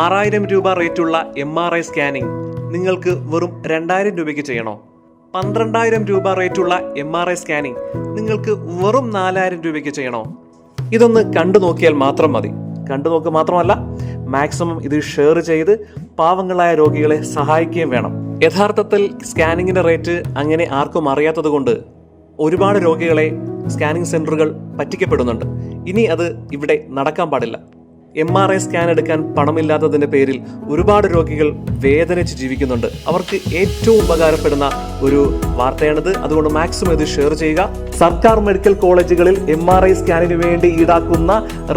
ആറായിരം രൂപ റേറ്റുള്ള എം ആർ ഐ സ്കാനിംഗ് നിങ്ങൾക്ക് വെറും രണ്ടായിരം രൂപയ്ക്ക് ചെയ്യണോ? പന്ത്രണ്ടായിരം രൂപ റേറ്റുള്ള എം ആർ ഐ സ്കാനിംഗ് നിങ്ങൾക്ക് വെറും നാലായിരം രൂപയ്ക്ക് ചെയ്യണോ? ഇതൊന്ന് കണ്ടു നോക്കിയാൽ മാത്രം മതി. കണ്ടു നോക്കുക മാത്രമല്ല മാക്സിമം ഇത് ഷെയർ ചെയ്ത് പാവങ്ങളായ രോഗികളെ സഹായിക്കുകയും വേണം. യഥാർത്ഥത്തിൽ സ്കാനിങ്ങിന്റെ റേറ്റ് അങ്ങനെ ആർക്കും അറിയാത്തത് കൊണ്ട് ഒരുപാട് രോഗികളെ സ്കാനിങ് സെന്ററുകൾ പറ്റിക്കപ്പെടുന്നുണ്ട്. ഇനി അത് ഇവിടെ നടക്കാൻ പാടില്ല. എം ആർ ഐ സ്കാൻ എടുക്കാൻ പണമില്ലാത്തതിന്റെ പേരിൽ ഒരുപാട് രോഗികൾ വേദനിച്ച് ജീവിക്കുന്നുണ്ട്. അവർക്ക് ഏറ്റവും ഉപകാരപ്പെടുന്ന ഒരു വാർത്തയാണിത്. അതുകൊണ്ട് മാക്സിമം ഇത് ഷെയർ ചെയ്യുക. സർക്കാർ മെഡിക്കൽ കോളേജുകളിൽ എം ആർ ഐ സ്കാനിന് വേണ്ടി ഈടാക്കുന്ന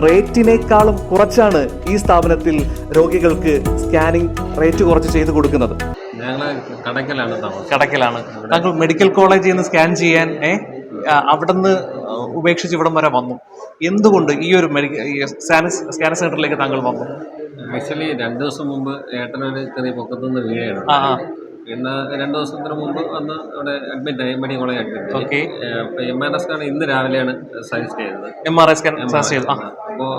റേറ്റിനേക്കാളും കുറച്ചാണ് ഈ സ്ഥാപനത്തിൽ രോഗികൾക്ക് സ്കാനിങ് റേറ്റ് കുറച്ച് ചെയ്തു കൊടുക്കുന്നത്. കടക്കലാണ് താങ്കൾ മെഡിക്കൽ കോളേജിൽ നിന്ന് സ്കാൻ ചെയ്യാൻ ഏ അവിടുന്ന് ഉപേക്ഷിച്ച് ഇവിടം വരെ വന്നു. എന്തുകൊണ്ട് ഈ ഒരു മെഡിക്കൽ സ്കാൻ സെന്ററിലേക്ക് താങ്കൾ വന്നു? ആക്ച്വലി രണ്ട് ദിവസം മുമ്പ് ഏട്ടനൊരു ചെറിയ പൊക്കത്തുനിന്ന് വീഴാണ് ആ രണ്ട് ദിവസത്തിന് മുമ്പ് വന്ന് അവിടെ അഡ്മിറ്റ് ആയി medical college admit okay M R S ആണ് ഇന്ന് രാവിലെയാണ് സജസ്റ്റ് ചെയ്തത്. എം ആർ എസ്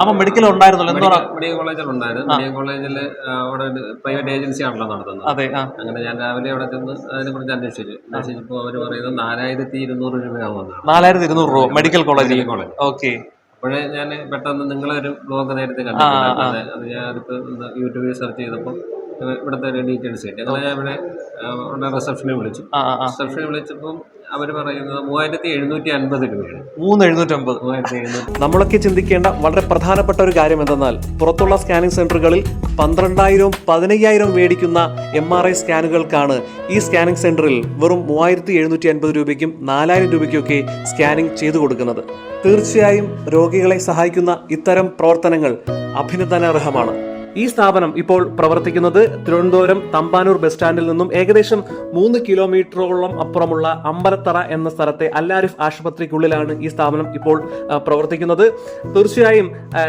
അപ്പോൾ മെഡിക്കൽ ഉണ്ടായിരുന്നല്ലോ എന്താണ് മെഡിക്കൽ കോളേജിൽ ഉണ്ടായിരുന്നു. മെഡിക്കൽ കോളേജിൽ അവിടെ പ്രൈവറ്റ് ഏജൻസി ആണല്ലോ നടത്തുന്നത്. അതെ അങ്ങനെ ഞാൻ രാവിലെ അവിടെ ചെന്ന് അതിനെ കുറിച്ച് അന്വേഷിച്ചു. അന്വേഷിച്ചപ്പോൾ അവർ പറയുന്നത് നാലായിരത്തി ഇരുന്നൂറ് രൂപയാവുമെന്നാണ്. നാലായിരത്തി ഇരുന്നൂറ് രൂപ മെഡിക്കൽ മെഡിക്കൽ കോളേജ് ഓക്കെ അപ്പോഴേ ഞാൻ പെട്ടെന്ന് നിങ്ങളൊരു ബ്ലോഗ് നേരത്തെ കണ്ടു അത് ഞാൻ അടുത്ത് യൂട്യൂബിൽ സെർച്ച് ചെയ്തപ്പോൾ ഇവിടുത്തെ ഡീറ്റെയിൽസ് കിട്ടി അങ്ങനെ ഞാൻ ഇവിടെ അവിടെ റിസപ്ഷനെ വിളിച്ചു. റിസപ്ഷനെ വിളിച്ചപ്പം അവർ പറയുന്നത് മൂവായിരത്തി എഴുന്നൂറ്റി അൻപത് രൂപയാണ്. മൂന്ന് എഴുന്നൂറ്റമ്പത്. മൂവായിരത്തി എഴുന്നൂറ്റി നമ്മളൊക്കെ ചിന്തിക്കേണ്ട വളരെ പ്രധാനപ്പെട്ട ഒരു കാര്യം എന്തെന്നാൽ പുറത്തുള്ള സ്കാനിംഗ് സെന്ററുകളിൽ പന്ത്രണ്ടായിരവും പതിനയ്യായിരവും മേടിക്കുന്ന എം ആർ ഐ സ്കാനുകൾക്കാണ് ഈ സ്കാനിംഗ് സെന്ററിൽ വെറും മൂവായിരത്തി എഴുന്നൂറ്റി അൻപത് രൂപയ്ക്കും നാലായിരം രൂപയ്ക്കൊക്കെ സ്കാനിംഗ് ചെയ്തു കൊടുക്കുന്നത്. തീർച്ചയായും രോഗികളെ സഹായിക്കുന്ന ഇത്തരം പ്രവർത്തനങ്ങൾ അഭിനന്ദനാർഹമാണ്. ഈ സ്ഥാപനം ഇപ്പോൾ പ്രവർത്തിക്കുന്നത് തിരുവനന്തപുരം തമ്പാനൂർ ബസ് സ്റ്റാൻഡിൽ നിന്നും ഏകദേശം മൂന്ന് കിലോമീറ്ററോളം അപ്പുറമുള്ള അമ്പലത്തറ എന്ന സ്ഥലത്തെ അല്ലാരിഫ് ആശുപത്രിക്കുള്ളിലാണ് ഈ സ്ഥാപനം ഇപ്പോൾ പ്രവർത്തിക്കുന്നത്. തീർച്ചയായും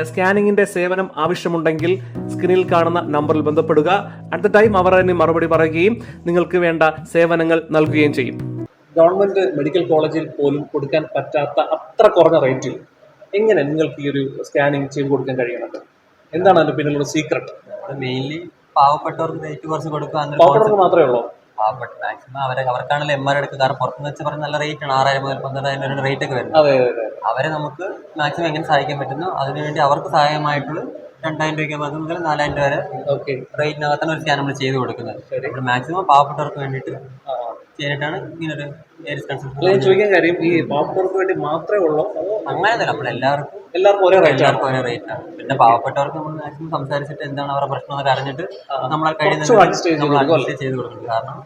സ്കാനിങ്ങിന്റെ സേവനം ആവശ്യമുണ്ടെങ്കിൽ സ്ക്രീനിൽ കാണുന്ന നമ്പറിൽ ബന്ധപ്പെടുക. അറ്റ് ദ ടൈം അവർ അതിന് മറുപടി പറയുകയും നിങ്ങൾക്ക് വേണ്ട സേവനങ്ങൾ നൽകുകയും ചെയ്യും. ഗവൺമെന്റ് മെഡിക്കൽ കോളേജിൽ പോലും കൊടുക്കാൻ പറ്റാത്ത അത്ര കുറഞ്ഞ റേറ്റിൽ എങ്ങനെ നിങ്ങൾക്ക് ഈ ഒരു സ്കാനിങ് ചെയ്ത് കൊടുക്കാൻ കഴിയുന്നത്? എന്താണ് അതിന്റെ പിന്നിലുള്ള സീക്രട്ട് മെയിൻലി പാവപ്പെട്ടവർക്ക് റേറ്റ് കുറച്ച് കൊടുക്കുക ഡോക്ടർക്ക് മാത്രമേ ഉള്ളൂ? പാവപ്പെട്ട മാക്സിമം അവരെ അവർക്കാണല്ലോ എം ആർ എടുക്കുക. കാരണം പുറത്തുനിന്ന് വെച്ച് പറഞ്ഞ നല്ല റേറ്റ് ആണ്. ആറായിരം മുതൽ പന്ത്രണ്ടായിരം വരെ റേറ്റ് ഒക്കെ വരുന്നത്. അവരെ നമുക്ക് മാക്സിമം എങ്ങനെ സഹായിക്കാൻ പറ്റുന്നു? അതിനുവേണ്ടി അവർക്ക് സഹായമായിട്ടുള്ള രണ്ടായിരം രൂപയ്ക്ക് പത്ത് മുതൽ നാലായിരം രൂപ വരെ ഓക്കെ റേറ്റിനകത്താണ് ഒരു സ്കാൻ നമ്മൾ ചെയ്ത് കൊടുക്കുന്നത്. മാക്സിമം പാവപ്പെട്ടവർക്ക് വേണ്ടിയിട്ട് ഇങ്ങനൊരു ഞാൻ ചോദിക്കാൻ കാര്യം ഈ പാവപ്പെട്ടവർക്ക് വേണ്ടി മാത്രമേ ഉള്ളൂ? അങ്ങനെ അങ്ങനെയല്ല നമ്മൾ എല്ലാവർക്കും എല്ലാവർക്കും ഒരേ റേറ്റ് ആണ്. എല്ലാവർക്കും ഒരേ റേറ്റ് ആണ്. പിന്നെ പാവപ്പെട്ടവർക്ക് നമ്മൾ മാക്സിമം സംസാരിച്ചിട്ട് എന്താണ് അവരുടെ പ്രശ്നം എന്നൊക്കെ അറിഞ്ഞിട്ട് നമ്മളെ കഴിയുന്ന ചെയ്ത് കൊടുക്കും കാരണം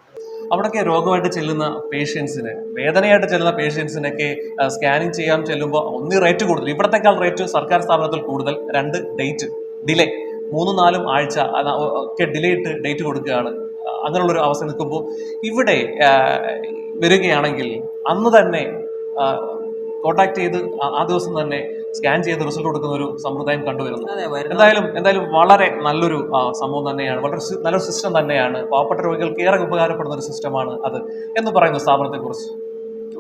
അവിടെയൊക്കെ രോഗമായിട്ട് ചെല്ലുന്ന പേഷ്യൻസിന് വേദനയായിട്ട് ചെല്ലുന്ന പേഷ്യൻസിനൊക്കെ സ്കാനിങ് ചെയ്യാൻ ചെല്ലുമ്പോൾ ഒന്നി റേറ്റ് കൂടുതൽ. ഇവിടത്തെക്കാൾ റേറ്റ് സർക്കാർ സ്ഥാപനത്തിൽ കൂടുതൽ രണ്ട് ഡേറ്റ് ഡിലേ മൂന്നും നാലും ആഴ്ച ഒക്കെ ഡിലേ ഇട്ട് ഡേറ്റ് കൊടുക്കുകയാണ്. അങ്ങനെയുള്ളൊരു അവസ്ഥ നിൽക്കുമ്പോൾ ഇവിടെ വരികയാണെങ്കിൽ അന്ന് തന്നെ കോണ്ടാക്ട് ചെയ്ത് ആ- ദിവസം തന്നെ സ്കാൻ ചെയ്ത് റിസൾട്ട് കൊടുക്കുന്ന ഒരു സമ്പ്രദായം കണ്ടുവരുന്നു എന്തായാലും എന്തായാലും വളരെ നല്ലൊരു സംഭവം തന്നെയാണ്. വളരെ നല്ലൊരു സിസ്റ്റം തന്നെയാണ്. പാവപ്പെട്ട രോഗികൾക്ക് ഏറെ ഉപകാരപ്പെടുന്ന ഒരു സിസ്റ്റമാണ് അത് എന്ന് പറയുന്ന സ്ഥാപനത്തെ കുറിച്ച്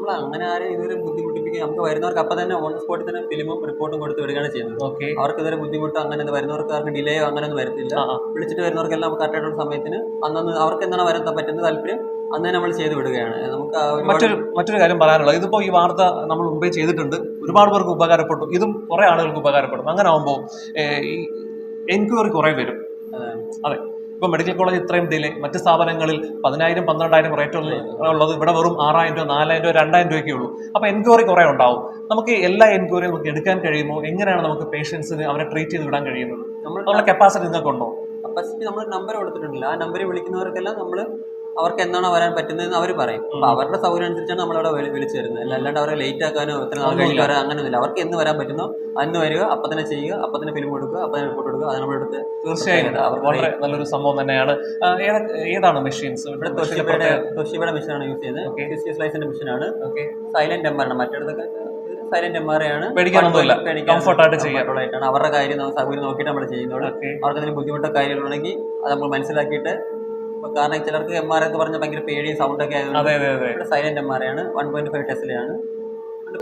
നമ്മൾ അങ്ങനെ ആരെയും ഇതുവരെ ബുദ്ധിമുട്ടിപ്പിക്കുക നമുക്ക് വരുന്നവർക്ക് അപ്പം തന്നെ ഓൺ സ്പോട്ടിൽ തന്നെ ഫിലിമും റിപ്പോർട്ടും കൊടുത്ത് വിടുകയാണ് ചെയ്യുന്നത്. ഓക്കെ അവർക്ക് ഇതുവരെ ബുദ്ധിമുട്ടോ അങ്ങനെ എന്ത് വരുന്നവർക്ക് ആർക്ക് ഡിലേയോ അങ്ങനെ ഒന്നും വരത്തില്ല. വിളിച്ചിട്ട് വരുന്നവർക്കെല്ലാം നമുക്ക് കറക്റ്റായിട്ടുള്ള സമയത്തിന് അന്നന്ന് അവർക്ക് എന്താണ് വരാൻ പറ്റുന്ന താല്പര്യം അന്ന് നമ്മൾ ചെയ്ത് വിടുകയാണ്. നമുക്ക് മറ്റൊരു മറ്റൊരു കാര്യം പറയാനുള്ളത്. ഇതിപ്പോൾ ഈ വാർത്ത നമ്മൾ മുമ്പേ ചെയ്തിട്ടുണ്ട്. ഒരുപാട് പേർക്ക് ഉപകാരപ്പെട്ടു. ഇതും കുറേ ആളുകൾക്ക് ഉപകാരപ്പെടും. അങ്ങനെ ആകുമ്പോൾ ഈ എൻക്വയറി കുറേ വരും. അതെ. ഇപ്പൊ മെഡിക്കൽ കോളേജ് ഇത്രയും ഡിലേ മറ്റ് സ്ഥാപനങ്ങളിൽ പതിനായിരം പന്ത്രണ്ടായിരം റേറ്റ് ഉള്ളത് ഇവിടെ വെറും ആറായിരം രൂപ നാലായിരം രൂപ രണ്ടായിരം രൂപയൊക്കെ ഉള്ളൂ. അപ്പൊ എൻക്വയറി കുറെ ഉണ്ടാവും. നമുക്ക് എല്ലാ എൻക്വയറിയും നമുക്ക് എടുക്കാൻ കഴിയുമോ? എങ്ങനെയാണ് നമുക്ക് പേഷ്യൻസിന് അവരെ ട്രീറ്റ് ചെയ്ത് വിടാൻ കഴിയുന്നത്? നമ്മൾ നമ്മുടെ കപ്പാസിറ്റി നിങ്ങൾക്കുണ്ടോ? ഫസ്റ്റ് നമ്മൾ നമ്പർ കൊടുത്തിട്ടുണ്ടല്ലോ ആ നമ്പറിൽ വിളിക്കുന്നവർക്കെല്ലാം നമ്മൾ അവർക്ക് എന്താണോ വരാൻ പറ്റുന്നതെന്ന് അവർ പറയും. അപ്പൊ അവരുടെ സൗകര്യം അനുസരിച്ചാണ് നമ്മളവിടെ വിളി- വിളിച്ചു വരുന്നത് അല്ല- അല്ലാണ്ട് അവരെ ലേറ്റ് ആക്കാനോ എത്ര നാൾ കഴിഞ്ഞിട്ട് വരാൻ അങ്ങനെയൊന്നുമില്ല അവർക്ക് എന്ന് വരാൻ പറ്റുന്നോ അന്ന് വരിക അപ്പൊ തന്നെ ചെയ്യുക അപ്പൊ തന്നെ ഫിലിം കൊടുക്കുക അപ്പൊ തന്നെ റിപ്പോർട്ട് കൊടുക്കുക അത് എടുത്ത് തീർച്ചയായും. വളരെ നല്ലൊരു സംഭവം തന്നെയാണ്. ഏതാണ് മെഷീൻസ് ഇവിടെ തൊഷിബയുടെ തൊഷിബയുടെ മെഷീനാണ് യൂസ് ചെയ്യുന്നത്. മെഷീൻ സ്ലൈസിന്റെ മെഷീനാണ് ഓക്കെ സൈലന്റ് മറ്റേടത്തൊക്കെ സൈലന്റ് എം ആർ ആണ്. ആയിട്ടാണ്. അവരുടെ കാര്യം നമ്മൾ സൗകര്യം നോക്കിയിട്ട് നമ്മൾ ചെയ്യുന്നുള്ളൂ അവർക്ക് എന്തെങ്കിലും ബുദ്ധിമുട്ടോ കാര്യങ്ങളുണ്ടെങ്കിൽ അത് നമ്മൾ മനസ്സിലാക്കിയിട്ട് കാരണം ചിലർക്ക് എം ആർ എന്ന് പറഞ്ഞാൽ ഭയങ്കര പേടിയും സൗണ്ടൊക്കെ ആയതുകൊണ്ട് സൈലന്റ് എം ആർ ആണ്. വൺ പോയിന്റ് ഫൈവ് ടെസ്റ്റിലാണ്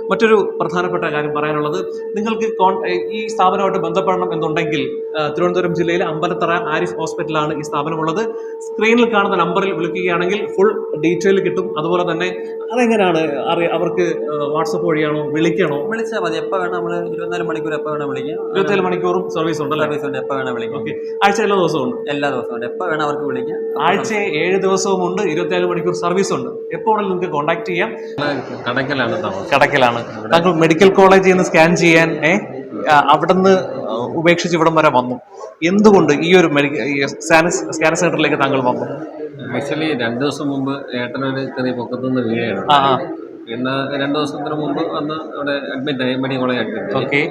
മറ്റൊരു പ്രധാനപ്പെട്ട കാര്യം പറയാനുള്ളത് നിങ്ങൾക്ക് കോൺ- ഈ സ്ഥാപനമായിട്ട് ബന്ധപ്പെടണം എന്നുണ്ടെങ്കിൽ തിരുവനന്തപുരം ജില്ലയിലെ അമ്പലത്തറ ആരിഫ് ഹോസ്പിറ്റലാണ് ഈ സ്ഥാപനമുള്ളത്. സ്ക്രീനിൽ കാണുന്ന നമ്പറിൽ വിളിക്കുകയാണെങ്കിൽ ഫുൾ ഡീറ്റെയിൽ കിട്ടും. അതുപോലെ തന്നെ അതെങ്ങനെയാണ് അറിയ അവർക്ക് വാട്സപ്പ് വഴിയാണോ വിളിക്കണോ? വിളിച്ചാൽ മതി. എപ്പോൾ വേണം നമ്മൾ ഇരുപത്തിനാല് മണിക്കൂർ എപ്പോൾ വേണം വിളിക്കാം. ഇരുപത്തിനാല് മണിക്കൂറും സർവീസ് ഉണ്ട് സർവീസ് ഉണ്ട്. എപ്പോൾ വേണം വിളിക്കാം. ഓക്കെ. ആഴ്ച എല്ലാ ദിവസവും ഉണ്ട്? എല്ലാ ദിവസവും ഉണ്ട്. എപ്പോൾ വേണം അവർക്ക് വിളിക്കാം. ആഴ്ച ഏഴ് ദിവസവും ഉണ്ട് ഇരുപത്തിനാല് മണിക്കൂർ സർവീസ് ഉണ്ട്. എപ്പോൾ നിങ്ങൾക്ക് കോൺടാക്ട് ചെയ്യാം. കടക്കലാണ് താമസം. കടക്കലാണ് താങ്കൾ മെഡിക്കൽ കോളേജിൽ നിന്ന് സ്കാൻ ചെയ്യാൻ അവിടെ നിന്ന് ഉപേക്ഷിച്ച് ഇവിടം വരെ വന്നു. എന്തുകൊണ്ട് ഈ ഒരു മെഡിക്കൽ സ്കാൻ സെന്ററിലേക്ക് താങ്കൾ വന്നു? ആക്ച്വലി രണ്ടു ദിവസം മുമ്പ് ഏട്ടനൊരു ചെറിയ പൊക്കത്തുനിന്ന് വീഴാണ്. ഇന്ന് പിന്നെ രണ്ട് ദിവസത്തിന് മുമ്പ് വന്ന് അവിടെ അഡ്മിറ്റ് ആയി medical college admit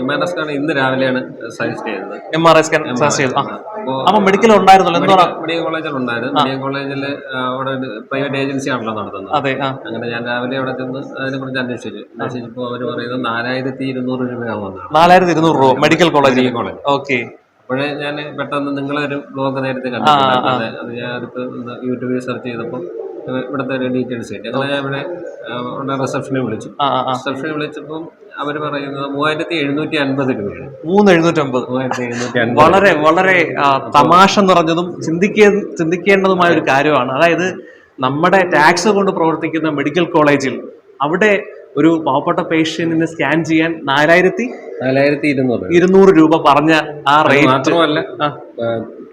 M R S scan ഇന്ന് രാവിലെയാണ് സജസ്റ്റ് ചെയ്തത്. M R S scan suggest ചെയ്തത്. അപ്പൊ മെഡിക്കൽ ഉണ്ടായിരുന്നല്ലോ. മെഡിക്കൽ കോളേജിൽ ഉണ്ടായിരുന്നു മെഡിക്കൽ കോളേജിൽ അവിടെ പ്രൈവറ്റ് ഏജൻസി ആണല്ലോ നടത്തുന്നത്. അതെ അങ്ങനെ ഞാൻ രാവിലെ അവിടെ ചെന്ന് അതിനെ കുറിച്ച് അന്വേഷിച്ചു. അന്വേഷിച്ചപ്പോൾ അവർ പറയുന്നത് നാലായിരത്തി ഇരുന്നൂറ് രൂപയാവുന്നതാണ് നാലായിരത്തി ഇരുന്നൂറ് രൂപ മെഡിക്കൽ കോളേജ് ഓക്കെ. അപ്പോഴേ ഞാൻ പെട്ടെന്ന് നിങ്ങളൊരു ബ്ലോഗ് നേരത്തെ കണ്ടു അത് ഞാൻ അടുത്ത് യൂട്യൂബിൽ സെർച്ച് ചെയ്തപ്പോൾ ഇവിടുത്തെ ഡീറ്റെയിൽസ് കിട്ടി അങ്ങനെ ഞാൻ ഇവിടെ ഉള്ള റിസപ്ഷനിൽ വിളിച്ചു. റിസപ്ഷനിൽ വിളിച്ചപ്പം അവർ പറയുന്നത് മൂവായിരത്തി എഴുന്നൂറ്റി അൻപത് രൂപയാണ്. മൂന്ന് എഴുന്നൂറ്റമ്പത് മൂവായിരത്തി എഴുന്നൂറ്റി അൻപത്. വളരെ വളരെ തമാശ നിറഞ്ഞതും ചിന്തിക്കേ ചിന്തിക്കേണ്ടതുമായ ഒരു കാര്യമാണ്. അതായത് നമ്മുടെ ടാക്സ് കൊണ്ട് പ്രവർത്തിക്കുന്ന മെഡിക്കൽ കോളേജിൽ അവിടെ ഒരു പാവപ്പെട്ട പേഷ്യന്റിനെ സ്കാൻ ചെയ്യാൻ നാലായിരത്തി നാലായിരത്തി ഇരുന്നൂറ്. ഇരുന്നൂറ് രൂപ പറഞ്ഞ ആ റേറ്റ് മാത്രമല്ല.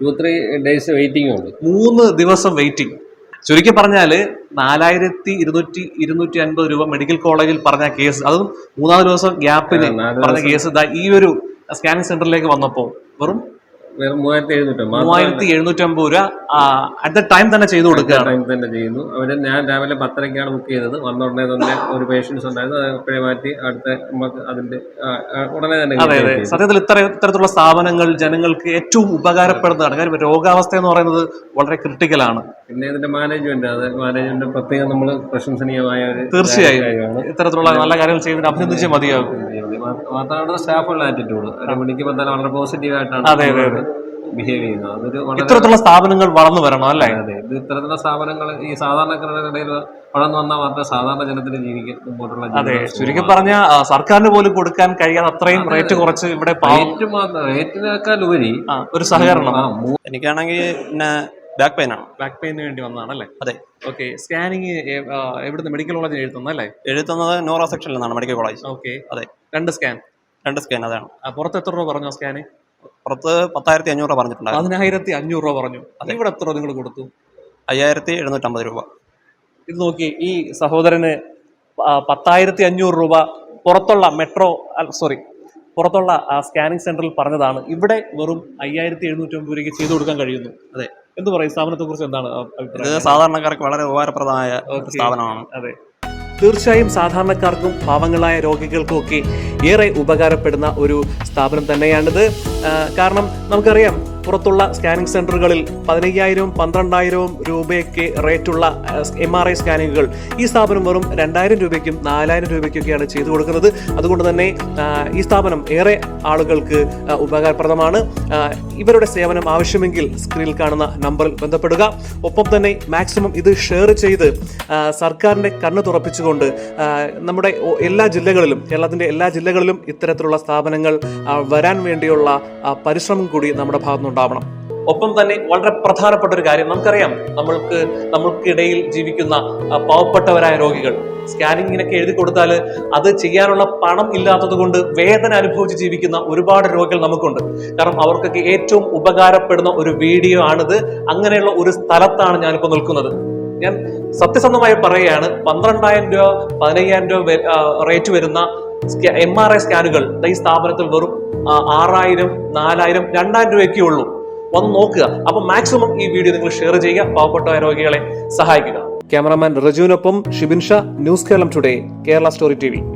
ടു ത്രീ ഡേയ്സ് വെയിറ്റിംഗ് ഉണ്ട്. മൂന്ന് ദിവസം വെയിറ്റിംഗ് ചുരുക്കി പറഞ്ഞാൽ നാലായിരത്തി ഇരുന്നൂറ്റി ഇരുന്നൂറ്റി അൻപത് രൂപ മെഡിക്കൽ കോളേജിൽ പറഞ്ഞ കേസ് അതും മൂന്നാൽ ദിവസം ഗ്യാപ്പിന് പറഞ്ഞ കേസ് ഈ ഒരു സ്കാനിങ് സെന്ററിലേക്ക് വന്നപ്പോൾ വെറും വെറും മൂവായിരത്തി എഴുന്നൂറ് മൂവായിരത്തി എഴുന്നൂറ്റി രൂപ അറ്റ് ദ ടൈം തന്നെ ചെയ്തു കൊടുക്കുകയാണ്. ടൈം തന്നെ ചെയ്യുന്നു. അവർ ഞാൻ രാവിലെ പത്തരയ്ക്കാണ് ബുക്ക് ചെയ്തത്. വന്ന ഉടനെ തന്നെ ഒരു പേഷ്യൻസ് ഉണ്ടായിരുന്നു. അപ്പോഴേ മാറ്റി അടുത്ത നമുക്ക് അതിന്റെ ഉടനെ തന്നെ അതെ അതെ. സത്യത്തിൽ ഇത്ര ഇത്തരത്തിലുള്ള സ്ഥാപനങ്ങൾ ജനങ്ങൾക്ക് ഏറ്റവും ഉപകാരപ്പെടുന്നതാണ്. കാര്യം രോഗാവസ്ഥ എന്ന് പറയുന്നത് വളരെ ക്രിട്ടിക്കലാണ് പിന്നെ ഇതിന്റെ മാനേജ്മെന്റ് അത് മാനേജ്മെന്റ് പ്രത്യേകം നമ്മൾ പ്രശംസനീയമായ തീർച്ചയായും. ഇത്തരത്തിലുള്ള നല്ല കാര്യങ്ങൾ ചെയ്യുന്നതിന് അഭിനന്ദിച്ചേ മതിയാകും. മാത്രമാണ് സ്റ്റാഫുള്ള ആറ്റിറ്റ്യൂഡ് ഒരു മണിക്ക് തന്നെ വളരെ പോസിറ്റീവ് ആയിട്ടാണ് അതെ, അതെ, ബിഹേവ് ചെയ്യുന്നത് അതൊരു ഇത്തരത്തിലുള്ള സ്ഥാപനങ്ങൾ വളർന്നു വരണം അല്ലേ? അതെ ഇത് ഇത്തരത്തിലുള്ള സ്ഥാപനങ്ങൾ ഈ സാധാരണക്കാരുടെ ഇടയിൽ വളർന്നു വന്നാൽ മാത്രമേ സാധാരണ ജനത്തിന് ജീവിക്കാൻ മുമ്പോട്ടുള്ള അതെ ചുരുക്കി പറഞ്ഞ സർക്കാരിന് പോലും കൊടുക്കാൻ കഴിയാതെ അത്രയും റേറ്റ് കുറച്ച് ഇവിടെ റേറ്റ് മാത്രം റേറ്റിനേക്കാൾ ഉപരി ഒരു സഹകരണം. എനിക്കാണെങ്കിൽ പിന്നെ ബാക്ക് പെയിൻ ആണ്. ബാക്ക് പെയിന് വേണ്ടി വന്നതാണ് അല്ലേ? അതെ. ഓക്കെ സ്കാനിങ് എവിടുന്ന് മെഡിക്കൽ കോളേജിൽ എഴുതുന്നത് അല്ലേ? എഴുതുന്നത് നോറോ സെക്ഷനിൽ നിന്നാണ് മെഡിക്കൽ കോളേജ്. ഓക്കെ. അതെ. രണ്ട് സ്കാൻ. രണ്ട് സ്കാൻ അതാണ്. പുറത്ത് എത്ര രൂപ പറഞ്ഞോ സ്കാന്? പുറത്ത് പത്തായിരത്തി അഞ്ഞൂറ് രൂപ പറഞ്ഞിട്ടുണ്ടായിരുന്നു. പതിനായിരത്തി അഞ്ഞൂറ് രൂപ പറഞ്ഞു. ഇവിടെ എത്ര നിങ്ങൾ കൊടുത്തു? അയ്യായിരത്തി എഴുന്നൂറ്റമ്പത് രൂപ. ഇത് നോക്കി ഈ സഹോദരന് പത്തായിരത്തി അഞ്ഞൂറ് രൂപ പുറത്തുള്ള മെട്രോ സോറി പുറത്തുള്ള സ്കാനിങ് സെന്ററിൽ പറഞ്ഞതാണ്. ഇവിടെ വെറും അയ്യായിരത്തി എഴുന്നൂറ്റമ്പത് രൂപയ്ക്ക് ചെയ്തു കൊടുക്കാൻ കഴിയുന്നു. അതെ. എന്ത് പറയും? സ്ഥാപനത്തെ കുറിച്ച് എന്താണ് ഇത് സാധാരണക്കാർക്ക് വളരെ ഉപകാരപ്രദമായ സ്ഥാപനമാണ്. അതെ. തീർച്ചയായും സാധാരണക്കാർക്കും പാവങ്ങളായ രോഗികൾക്കും ഒക്കെ ഏറെ ഉപകാരപ്പെടുന്ന ഒരു സ്ഥാപനം തന്നെയാണിത്. കാരണം നമുക്കറിയാം പുറത്തുള്ള സ്കാനിംഗ് സെന്ററുകളിൽ പതിനയ്യായിരവും പന്ത്രണ്ടായിരവും രൂപയൊക്കെ റേറ്റുള്ള എം ആർ ഐ സ്കാനിങ്ങുകൾ ഈ സ്ഥാപനം വെറും രണ്ടായിരം രൂപയ്ക്കും നാലായിരം രൂപയ്ക്കൊക്കെയാണ് ചെയ്തു കൊടുക്കുന്നത്. അതുകൊണ്ട് തന്നെ ഈ സ്ഥാപനം ഏറെ ആളുകൾക്ക് ഉപകാരപ്രദമാണ്. ഇവരുടെ സേവനം ആവശ്യമെങ്കിൽ സ്ക്രീനിൽ കാണുന്ന നമ്പറിൽ ബന്ധപ്പെടുക. ഒപ്പം തന്നെ മാക്സിമം ഇത് ഷെയർ ചെയ്ത് സർക്കാരിന്റെ കണ്ണ് തുറപ്പിച്ചുകൊണ്ട് നമ്മുടെ എല്ലാ ജില്ലകളിലും കേരളത്തിന്റെ എല്ലാ ജില്ലകളിലും ഇത്തരത്തിലുള്ള സ്ഥാപനങ്ങൾ വരാൻ വേണ്ടിയുള്ള പരിശ്രമം കൂടി നമ്മുടെ ഭാഗത്തുനിന്നുണ്ടാവണം ഒപ്പം തന്നെ വളരെ പ്രധാനപ്പെട്ട ഒരു കാര്യം നമുക്കറിയാം. നമ്മൾക്ക് നമ്മൾക്കിടയിൽ ജീവിക്കുന്ന പാവപ്പെട്ടവരായ രോഗികൾ. സ്കാനിങ്ങിനൊക്കെ എഴുതി കൊടുത്താൽ അത് ചെയ്യാനുള്ള പണം ഇല്ലാത്തത് കൊണ്ട് വേദന അനുഭവിച്ച് ജീവിക്കുന്ന ഒരുപാട് രോഗികൾ നമുക്കുണ്ട്. കാരണം അവർക്കൊക്കെ ഏറ്റവും ഉപകാരപ്പെടുന്ന ഒരു വീഡിയോ ആണിത്. അങ്ങനെയുള്ള ഒരു സ്ഥലത്താണ് ഞാനിപ്പോൾ നിൽക്കുന്നത്. ഞാൻ സത്യസന്ധമായി പറയുകയാണ് പന്ത്രണ്ടായിരം രൂപ പതിനയ്യായിരം രൂപ റേറ്റ് വരുന്ന എം ആർ ഐ സ്കാനുകൾ. ഈ സ്ഥാപനത്തിൽ വെറും ആറായിരം നാലായിരം രണ്ടായിരം രൂപയൊക്കെ ഉള്ളൂ. വന്ന് നോക്കുക. അപ്പൊ മാക്സിമം ഈ വീഡിയോ നിങ്ങൾ ഷെയർ ചെയ്യുക. പാവപ്പെട്ട രോഗികളെ സഹായിക്കുക. Cameraman റജുവിനൊപ്പം Shibin news Keralam today Kerala story T